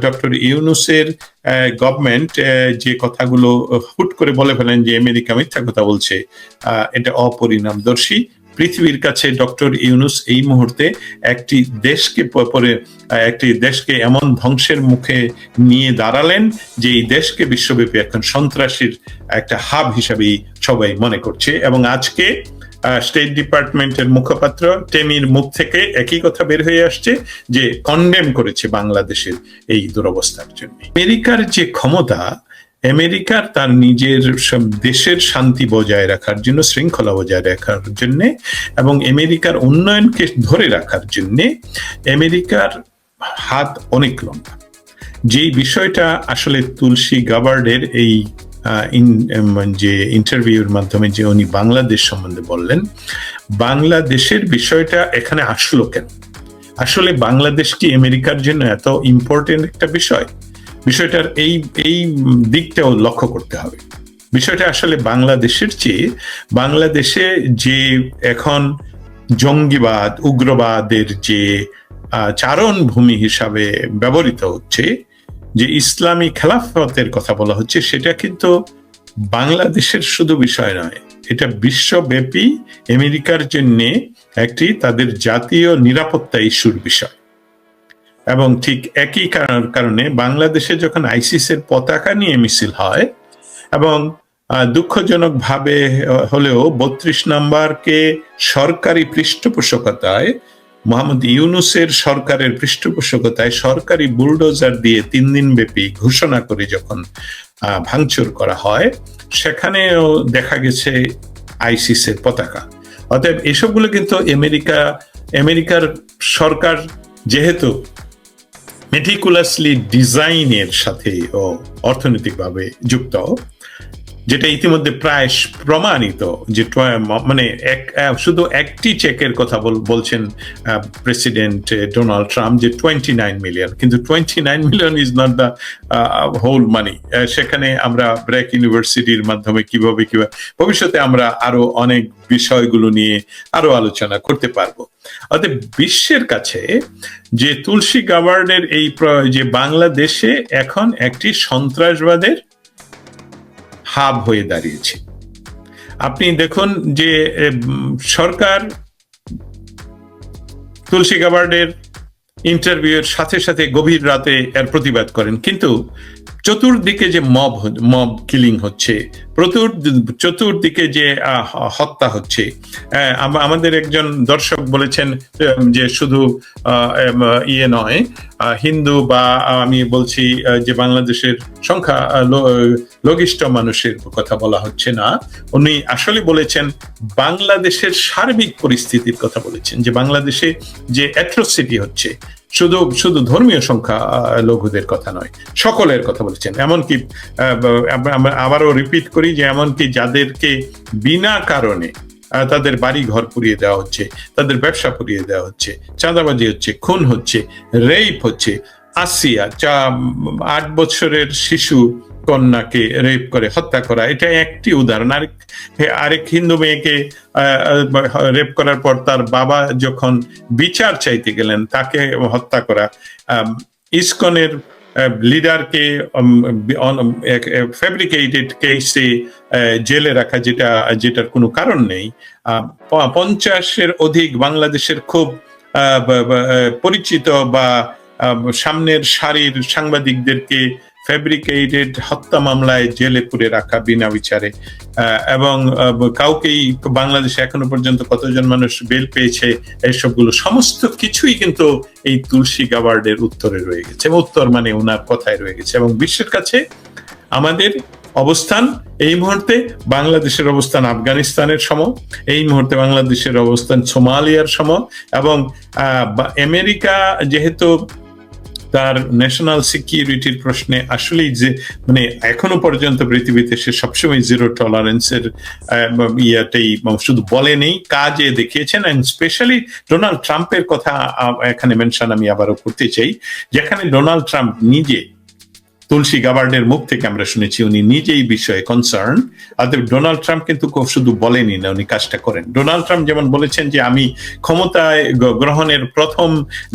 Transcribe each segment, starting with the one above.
Doctor ইউনুসের government যে কথাগুলো হুট করে বলে ফেলেন যে আমেরিকা মিথ্যা কথা বলছে এটা অপরিণামদর্শী। পৃথিবীর কাছে ডক্টর ইউনুস এই মুহূর্তে একটি দেশকে পরে আহ, একটি দেশকে এমন ধ্বংসের মুখে নিয়ে দাঁড়ালেন যে এই দেশকে বিশ্বব্যাপী এখন সন্ত্রাসীর একটা হাব হিসাবেই সবাই মনে করছে। এবং আজকে স্টেট ডিপার্টমেন্টের মুখপাত্র টেমির মুখ থেকে একই কথা বের হয়ে আসছে যে কন্ডেম করেছে বাংলাদেশের এই দুরবস্থার জন্য। আমেরিকার যে ক্ষমতা আমেরিকার তার নিজের দেশের শান্তি বজায় রাখার জন্য, শৃঙ্খলা বজায় রাখার জন্য এবং আমেরিকার উন্নয়নকে ধরে রাখার জন্য আমেরিকার হাত অনেক লম্বা। যেই বিষয়টা আসলে তুলসী গাবার্ডের এই যে ইন্টারভিউর মাধ্যমে যে উনি বাংলাদেশ সম্বন্ধে বললেন, বাংলাদেশের বিষয়টা এখানে আসলো কেন? আসলে বাংলাদেশ কি আমেরিকার জন্য এত ইম্পর্টেন্ট একটা বিষয়? বিষয়টার এই এই দিকটাও লক্ষ্য করতে হবে। বিষয়টা আসলে বাংলাদেশের চেয়ে, বাংলাদেশে যে এখন জঙ্গিবাদ, উগ্রবাদের যে চারণ ভূমি হিসাবে ব্যবহৃত হচ্ছে যে ইসলামী খেলাফতের কথা বলা হচ্ছে, সেটা কিন্তু বাংলাদেশের শুধু বিষয় নয়। এটা বিশ্বব্যাপী আমেরিকার জন্য একটি তাদের জাতীয় নিরাপত্তা ইস্যুর বিষয়। এবং ঠিক একই কারণ- বাংলাদেশে যখন আইসিসের পতাকা নিয়ে মিছিল হয় এবং দুঃখজনকভাবে, হলেও বত্রিশ নাম্বারকে সরকারি পৃষ্ঠপোষকতায় মোহাম্মদ ইউনুসের সরকারের পৃষ্ঠপোষকতায় সরকারি বুলডোজার দিয়ে তিন দিন ব্যাপী ঘোষণা করে যখন ভাঙচুর করা হয়, সেখানেও দেখা গেছে আইসিসের পতাকা। অতএব এসবগুলো কিন্তু আমেরিকা, আমেরিকার সরকার যেহেতু মেটিকুলাসলি ডিজাইনের সাথে ও অর্থনৈতিকভাবে যুক্ত যেটা ইতিমধ্যে প্রায় প্রমাণিত যে মানে এক শুধু একটি চেকের কথা বল- বলছেন প্রেসিডেন্ট ডোনাল্ড ট্রাম্প যে টোয়েন্টি নাইন মিলিয়ন কিন্তু twenty nine million is not the whole money সেখানে আমরা ব্র্যাক ইউনিভার্সিটির মাধ্যমে কীভাবে কীভাবে ভবিষ্যতে আমরা আরও অনেক বিষয়গুলো নিয়ে আরও আলোচনা করতে পারব। অতএব বিশ্বের কাছে যে তুলসী গাবার্ডের এই যে বাংলাদেশে এখন একটি সন্ত্রাসবাদের হাব হয়ে দাঁড়িয়েছে। আপনি দেখুন যে সরকার তুলসী গাবার্ডের ইন্টারভিউয়ের সাথে সাথে গভীর রাতে এর প্রতিবাদ করেন। কিন্তু চতুর্দিকে যে মব মব কিলিং হচ্ছে প্রচুর চতুর্দিকে যে হত্যা হচ্ছে আহ, আমাদের একজন দর্শক বলেছেন যে শুধু ইয়ে নয় হিন্দু বা আমি বলছি যে বাংলাদেশের সংখ্যা আহ, লো- লঘিষ্ঠ মানুষের কথা বলা হচ্ছে না। উনি আসলে বলেছেন বাংলাদেশের সার্বিক পরিস্থিতির কথা বলেছেন যে বাংলাদেশে যে অ্যাট্রোসিটি হচ্ছে শুধু শুধু ধর্মীয় সংখ্যা লঘুদের কথা নয়, সকলের কথা বলেছেন। এমনকি আবারও রিপিট করি যে, এমনকি যাদেরকে বিনা কারণে তাদের বাড়ি ঘর পুড়িয়ে দেওয়া হচ্ছে, তাদের ব্যবসা পুড়িয়ে দেওয়া হচ্ছে, চাঁদাবাজি হচ্ছে, খুন হচ্ছে রেপ হচ্ছে, আসিয়া চা আট বছরের শিশু কন্যাকে রেপ করে, হত্যা করা, এটা একটি উদাহরণ। আরেক আরেক হিন্দু মেয়েকে রেপ করার পর তার বাবা যখন বিচার চাইতে গেলেন, তাকে হত্যা করা ইসকনের লিডারকে ফেব্রিকেটেড কেসে জেলে রাখা, যেটা, যেটার কোনো কারণ নেই। পঞ্চাশের অধিক বাংলাদেশের খুব পরিচিত বা সামনের সারির সাংবাদিকদেরকে ফেব্রিকেটেড হত্যা মামলায় জেলে পুরে রাখা বিনা বিচারে। এবং কাউকেই বাংলাদেশে এখনও পর্যন্ত কতজন মানুষ বেল পেয়েছে এইসবগুলো সমস্ত কিছুই কিন্তু এই তুলসী গাবার্ডের উত্তরে রয়ে গেছে। উত্তর মানে ওনার কথায় রয়ে গেছে। এবং বিশ্বের কাছে আমাদের অবস্থান এই মুহূর্তে বাংলাদেশের অবস্থান আফগানিস্তানের সম, এই মুহূর্তে বাংলাদেশের অবস্থান সোমালিয়ার সম এবং আমেরিকা যেহেতু তার ন্যাশনাল সিকিউরিটির প্রশ্নে আসলেই যে মানে এখনও পর্যন্ত পৃথিবীতে সে সবসময় জিরো টলারেন্সের ইয়াটাই শুধু বলেনি কাজে দেখিয়েছেন অ্যান্ড স্পেশালি ডোনাল্ড ট্রাম্পের কথা এখানে মেনশন আমি আবারও করতে চাই। যেখানে ডোনাল্ড ট্রাম্প নিজে তুলসী গাবার্ডের মুখ থেকে আমরা শুনেছি, উনি নিজেই বিষয়ে কনসার্ন অতএব ডোনাল্ড ট্রাম্প কিন্তু শুধু বলেনি না, উনি কাজটা করেন। ডোনাল্ড ট্রাম্প যেমন বলেছেন যে, আমি ক্ষমতায় গ্রহণের প্রথম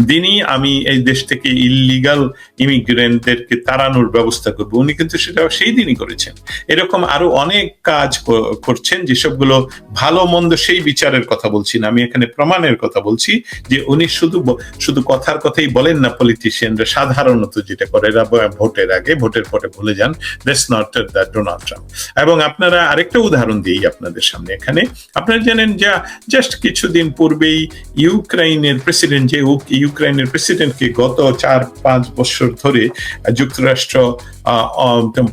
দিনই আমি এই দেশ থেকে ইলিগাল ইমিগ্রেন্টদেরকে তাড়ানোর ব্যবস্থা করব। উনি কিন্তু সেটা সেই দিনই করেছেন। এরকম আরও অনেক কাজ করছেন যেসবগুলো ভালো মন্দ সেই বিচারের কথা বলছি না। আমি এখানে প্রমাণের কথা বলছি যে, উনি শুধু শুধু কথার কথাই বলেন না পলিটিশিয়ানরা সাধারণত যেটা করে ভোটের আগে ভোটের পরে ভুলে যান that's not the Donald Trump এবং আপনারা আরেকটা উদাহরণ দিই আপনাদের সামনে এখানে। আপনারা জানেন যা জাস্ট কিছুদিন পূর্বেই ইউক্রাইনের প্রেসিডেন্ট, যে ইউ- ইউক্রাইনের প্রেসিডেন্টকে গত চার, পাঁচ বছর ধরে যুক্তরাষ্ট্র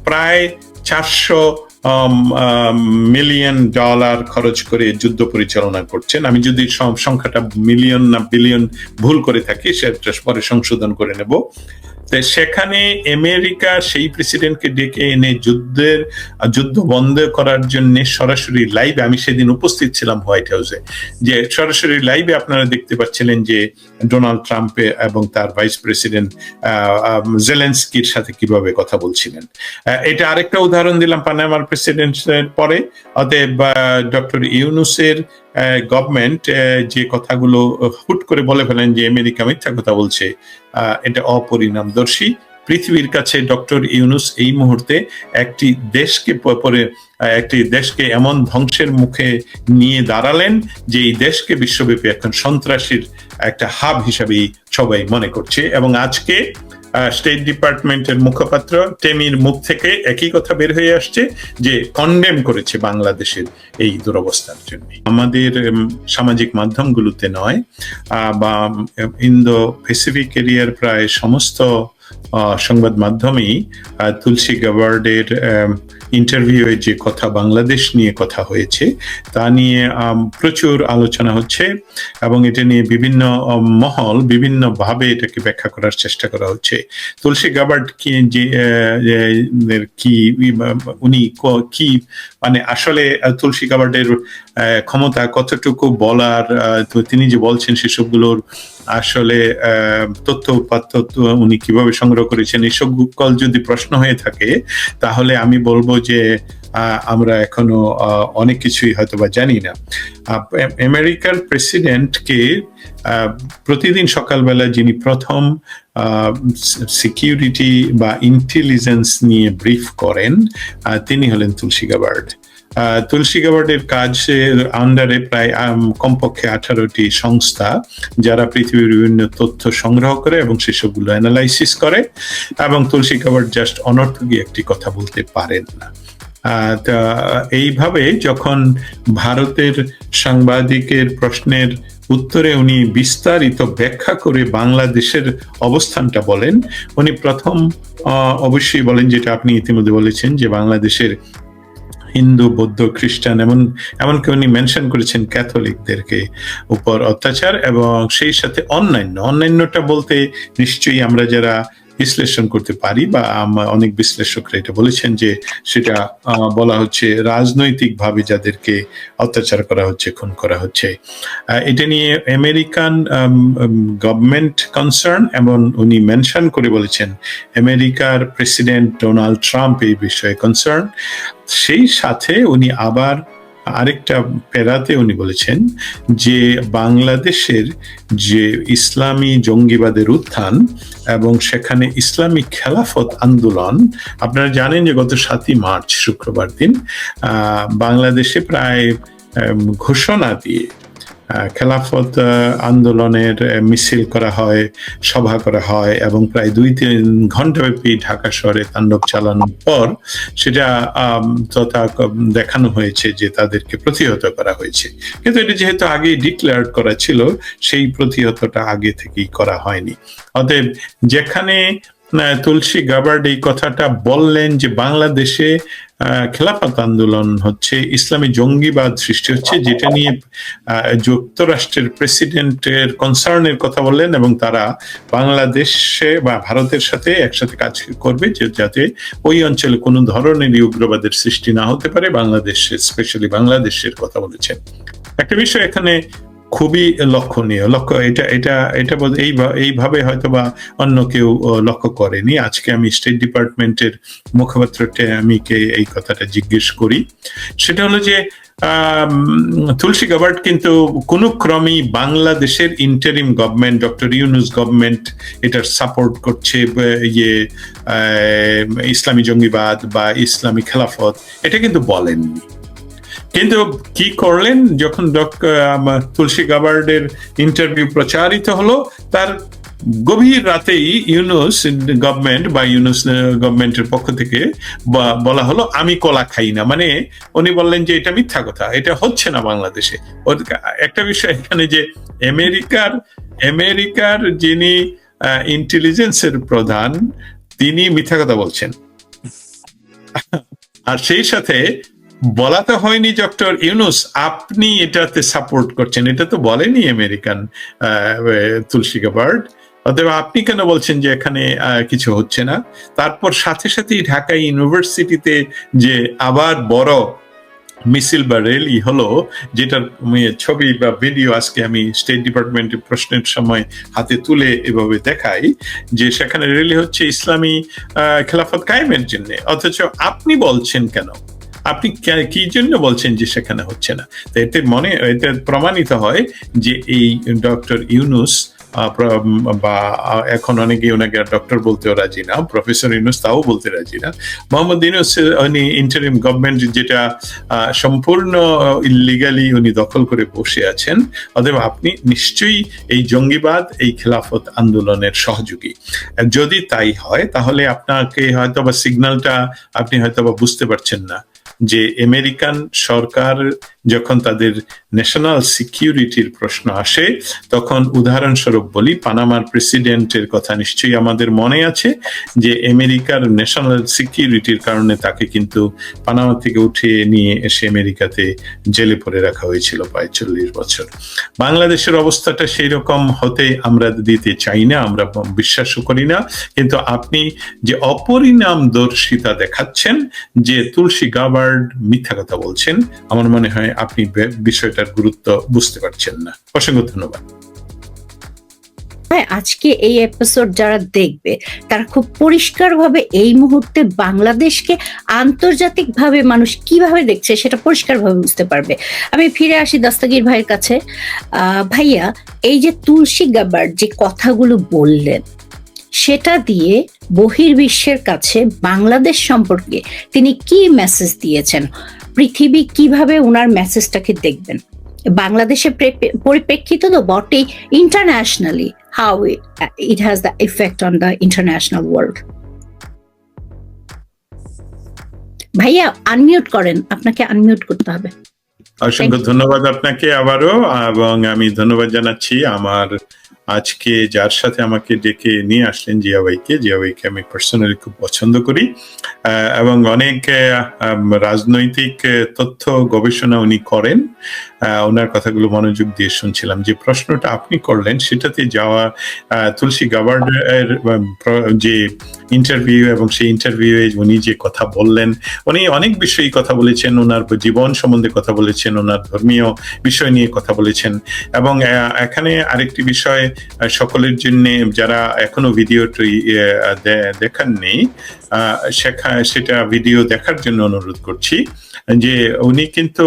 প্রায় চারশো মিলিয়ন ডলার খরচ করে যুদ্ধ পরিচালনা করছেন। আমি যদি সংখ্যাটা মিলিয়ন না বিলিয়ন ভুল করে থাকি, সেটা পরে সংশোধন করে নেব। তো সেখানে আমেরিকা সেই প্রেসিডেন্টকে ডেকে এনে যুদ্ধের যুদ্ধ বন্ধ করার জন্য সরাসরি লাইভে আমি সেদিন উপস্থিত ছিলাম হোয়াইট হাউসে। যে সরাসরি লাইভে আপনারা দেখতে পাচ্ছিলেন যে ডোনাল্ড ট্রাম্প এবং তার ভাইস প্রেসিডেন্ট জেলেন্সকির সাথে কীভাবে কথা বলছিলেন। এটা আরেকটা উদাহরণ দিলাম পানামার প্রেসিডেন্টের পরে। অতএব ডক্টর ইউনুসের গভর্নমেন্ট যে কথাগুলো হুট করে বলে ফেলেন যে আমেরিকা মিথ্যা কথা বলছে এটা অপরিণামদর্শী। পৃথিবীর কাছে ডক্টর ইউনুস এই মুহূর্তে একটি দেশকে পরে একটি দেশকে এমন ধ্বংসের মুখে নিয়ে দাঁড়ালেন যে এই দেশকে বিশ্বব্যাপী এখন সন্ত্রাসীর একটা হাব হিসাবেই সবাই মনে করছে। এবং আজকে স্টেট ডিপার্টমেন্টের মুখপাত্র টেমির মুখ থেকে একই কথা বের হয়ে আসছে যে কন্ডেম করেছে বাংলাদেশের এই দুরবস্থার জন্য। আমাদের সামাজিক মাধ্যমগুলোতে নয় বা ইন্দো প্যাসিফিক এরিয়ার প্রায় সমস্ত সংবাদ মাধ্যমেই তুলসী গাবার্ডের ইন্টারভিউয়ে যে কথা বাংলাদেশ নিয়ে কথা হয়েছে, তা নিয়ে প্রচুর আলোচনা হচ্ছে এবং এটা নিয়ে বিভিন্ন মহল বিভিন্ন ভাবে এটাকে ব্যাখ্যা করার চেষ্টা করা হচ্ছে। তুলসী গাবার্ড কি, যে কি, উনি কি মানে আসলে তুলসী গাবার্ডের ক্ষমতা কতটুকু বলার তিনি যে বলছেন সেসবগুলোর আসলে তথ্য উপাত্ত, উনি কীভাবে সংগ্রহ করেছেন। এসব কল যদি প্রশ্ন হয়ে থাকে, তাহলে আমি বলব যে আমরা এখনও অনেক কিছুই হয়তো বা জানি না। আমেরিকার প্রেসিডেন্টকে প্রতিদিন সকালবেলা যিনি প্রথম সিকিউরিটি বা ইন্টেলিজেন্স নিয়ে ব্রিফ করেন তিনি হলেন তুলসী গাবার্ড। তুলসী গাবার্ডের কাজের আন্ডারে প্রায় কমপক্ষে আঠারোটি সংস্থা, যারা পৃথিবীর বিভিন্ন তথ্য সংগ্রহ করে এবং সেসবগুলো অ্যানালাইসিস করে, এবং তুলসী গাবার্ড জাস্ট অনর্থকী একটি কথা বলতে পারেন না। এইভাবে যখন ভারতের সাংবাদিকের প্রশ্নের উত্তরে উনি বিস্তারিত ব্যাখ্যা করে বাংলাদেশের অবস্থানটা বলেন, উনি প্রথম অবশ্যই বলেন যেটা আপনি ইতিমধ্যে বলেছেন যে বাংলাদেশের হিন্দু, বৌদ্ধ, খ্রিস্টান এমন, এমনকি উনি মেনশন করেছেন ক্যাথলিকদেরকে উপর অত্যাচার এবং সেই সাথে অন্যান্য, অন্যান্যটা বলতে নিশ্চয়ই আমরা যারা বিশ্লেষণ করতে পারি বা অনেক বিশ্লেষকরা এটা বলেছেন যে সেটা বলা হচ্ছে রাজনৈতিকভাবে যাদেরকে অত্যাচার করা হচ্ছে, খুন করা হচ্ছে। এটা নিয়ে আমেরিকান গভর্নমেন্ট কনসার্ন এবং উনি মেনশন করে বলেছেন আমেরিকার প্রেসিডেন্ট ডোনাল্ড ট্রাম্প এই বিষয়ে কনসার্ন সেই সাথে উনি আবার আরেকটা পেরাতে উনি বলেছেন যে বাংলাদেশের যে ইসলামী জঙ্গিবাদের উত্থান এবং সেখানে ইসলামী খেলাফত আন্দোলন, আপনারা জানেন যে গত সাতই মার্চ শুক্রবার দিন বাংলাদেশে প্রায় ঘোষণা দিয়ে খেলাফত আন্দোলনের মিছিল করা হয়, সভা করা হয় এবং প্রায় দুই তিন ঘন্টাব্যাপী ঢাকা শহরে তাণ্ডব চালানোর পর সেটা তথা দেখানো হয়েছে যে তাদেরকে প্রতিহত করা হয়েছে। কিন্তু এটা যেহেতু আগে ডিক্লেয়ার করা ছিল, সেই প্রতিহতটা আগে থেকেই করা হয়নি। অতএব যেখানে তুলসী গাবার্ড এই কথাটা বললেন যে বাংলাদেশে খেলাফত আন্দোলন হচ্ছে, ইসলামী জঙ্গিবাদ সৃষ্টি হচ্ছে, যেটা নিয়ে যুক্তরাষ্ট্রের প্রেসিডেন্টের কনসার্নের কথা বললেন এবং তারা বাংলাদেশে বা ভারতের সাথে একসাথে কাজ করবে যাতে ওই অঞ্চলে কোনো ধরনের উগ্রবাদের সৃষ্টি না হতে পারে, বাংলাদেশে, স্পেশালি বাংলাদেশের কথা বলেছেন। একটা বিষয় এখানে খুবই লক্ষণীয়। লক্ষ্য, এটা এটা এটা এই এইভাবে হয়তো বা অন্য কেউ লক্ষ্য করেনি। আজকে আমি স্টেট ডিপার্টমেন্টের মুখপাত্রকে আমি কে এই কথাটা জিজ্ঞেস করি। সেটা হলো যে তুলসী গাবার্ড কিন্তু কোনো ক্রমেই বাংলাদেশের interim government doctor Yunus government এটার সাপোর্ট করছে ইয়ে ইসলামী জঙ্গিবাদ বা ইসলামী খেলাফত, এটা কিন্তু বলেননি। কিন্তু কি করলেন? যখন তুলসী গাবার্ডের ইন্টারভিউ প্রচারিত হলো, তার গভীর রাতেই ইউনুস গভর্নমেন্ট বা ইউনুস গভর্নমেন্টের পক্ষ থেকে বলা হলো, আমি কলা খাই না। মানে উনি বললেন যে, এটা মিথ্যা কথা। এটা হচ্ছে না বাংলাদেশে। একটা বিষয় এখানে যে আমেরিকার আমেরিকার যিনি ইন্টেলিজেন্সের প্রধান, তিনি মিথ্যা কথা বলছেন। আর সেই সাথে বলা তো হয়নি, ডক্টর ইউনুস, আপনি এটাতে সাপোর্ট করছেন। এটা তো বলেনি আমেরিকান তুলসী গাবার্ড। অতএব আপনি কেন বলছেন যে এখানে কিছু হচ্ছে না? তারপর সাথে সাথেই ঢাকা ইউনিভার্সিটিতে যে আবার বড় মিছিল বা র্যালি হলো, যেটার ছবি বা ভিডিও আজকে আমি স্টেট ডিপার্টমেন্টের প্রশ্নের সময় হাতে তুলে এভাবে দেখাই, যে সেখানে র্যালি হচ্ছে ইসলামী খেলাফত কায়েমের জন্য। অথচ আপনি বলছেন কেন? আপনি কি জন্য বলছেন যে সেখানে হচ্ছে না? তো এতে মনে, এতে প্রমাণিত হয় যে এই ডক্টর ইউনুস বা এখন অনেকে ওনাকে ডক্টর বলতেও রাজি না, প্রফেসর ইউনুস তাও বলতে রাজি না। মোহাম্মদ ইউনুস, উনি ইন্টারিম গভর্নমেন্ট যেটা সম্পূর্ণ ইলিগালি উনি দখল করে বসে আছেন, অতএব আপনি নিশ্চয়ই এই জঙ্গিবাদ, এই খেলাফত আন্দোলনের সহযোগী। যদি তাই হয়, তাহলে আপনাকে হয়তো বা সিগন্যালটা আপনি হয়তো বা বুঝতে পারছেন না। যে আমেরিকান সরকার যখন তাদের ন্যাশনাল সিকিউরিটির প্রশ্ন আসে, তখন উদাহরণস্বরূপ বলি পানামার প্রেসিডেন্টের কথা নিশ্চয়ই আমাদের মনে আছে যে আমেরিকার ন্যাশনাল সিকিউরিটির কারণে তাকে কিন্তু পানামা থেকে উঠিয়ে নিয়ে এসে আমেরিকাতে জেলে পড়ে রাখা হয়েছিল প্রায় চল্লিশ বছর। বাংলাদেশের অবস্থাটা সেই রকম হতে আমরা দিতে চাই না, আমরা বিশ্বাসও করি না। কিন্তু আপনি যে অপরিণামদর্শিতা দেখাচ্ছেন যে তুলসী গাবার্ড মিথ্যা কথা বলছেন। আমার মনে হয় আপনি বিষয়টার গুরুত্ব বুঝতে পারছেন না। অসংখ্য ধন্যবাদ। হ্যাঁ আজকে এই এপিসোড যারা দেখবে, তারা খুব পরিষ্কারভাবে এই মুহূর্তে বাংলাদেশকে আন্তর্জাতিকভাবে মানুষ কীভাবে দেখছে সেটা পরিষ্কারভাবে বুঝতে পারবে। আমি ফিরে আসি দস্তগীর ভাইয়ের কাছে। ভাইয়া, এই যে তুলসী গাবার যে কথাগুলো বললেন সেটা দিয়ে বহির্বিশ্বের কাছে বাংলাদেশ সম্পর্কে তিনি কি মেসেজ দিয়েছেন? পৃথিবী কীভাবে ওনার মেসেজটাকে দেখবেন? বাংলাদেশের পরিপ্রেক্ষিত তো বটেই how it, it has the effect on the international world. ভাইয়া আনমিউট করেন। আপনাকে আনমিউট করতে হবে। অসংখ্য ধন্যবাদ আপনাকে আবারও এবং আমি ধন্যবাদ জানাচ্ছি আমার আজকে যার সাথে আমাকে ডেকে নিয়ে আসলেন জিয়া ভাইকে জিয়া ভাইকে আমি পার্সোনালি খুব পছন্দ করি। এবং অনেক রাজনৈতিক তথ্য গবেষণা উনি করেন। ওনার কথাগুলো মনোযোগ দিয়ে শুনছিলাম। যে প্রশ্নটা আপনি করলেন সেটাতে যাওয়া তুলসী গাবার্ডের আহ, প্র- যে ইন্টারভিউ এবং সেই ইন্টারভিউয়ে উনি যে কথা বললেন উনি অনেক বিষয়ে কথা বলেছেন ওনার জীবন সম্বন্ধে কথা বলেছেন ওনার ধর্মীয় বিষয় নিয়ে কথা বলেছেন এবং এখানে আরেকটি বিষয় সকলের জন্য যারা এখনও ভিডিওটি দেখাননি সেটা ভিডিও দেখার জন্য অনুরোধ করছি যে উনি কিন্তু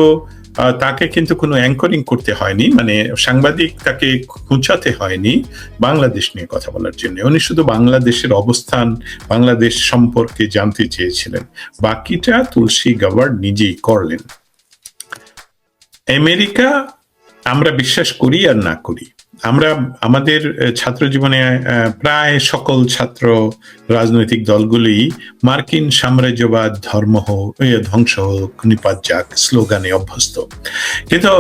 তাকে কিন্তু কোনো অ্যাঙ্করিং করতে হয়নি মানে সাংবাদিক তাকে খুঁচাতে হয়নি বাংলাদেশ নিয়ে কথা বলার জন্য। উনি শুধু বাংলাদেশের অবস্থান, বাংলাদেশ সম্পর্কে জানতে চেয়েছিলেন। বাকিটা তুলসী গাওয়ার্ড নিজেই করলেন। আমেরিকা আমরা বিশ্বাস করি আর না করি। আমরা আমাদের ছাত্র জীবনে প্রায় সকল ছাত্র রাজনৈতিক দলগুলি মার্কিন সাম্রাজ্যবাদ ধর্ম হোক ধ্বংস হোক, নিপাত যাক, স্লোগানে অভ্যস্ত। কিন্তু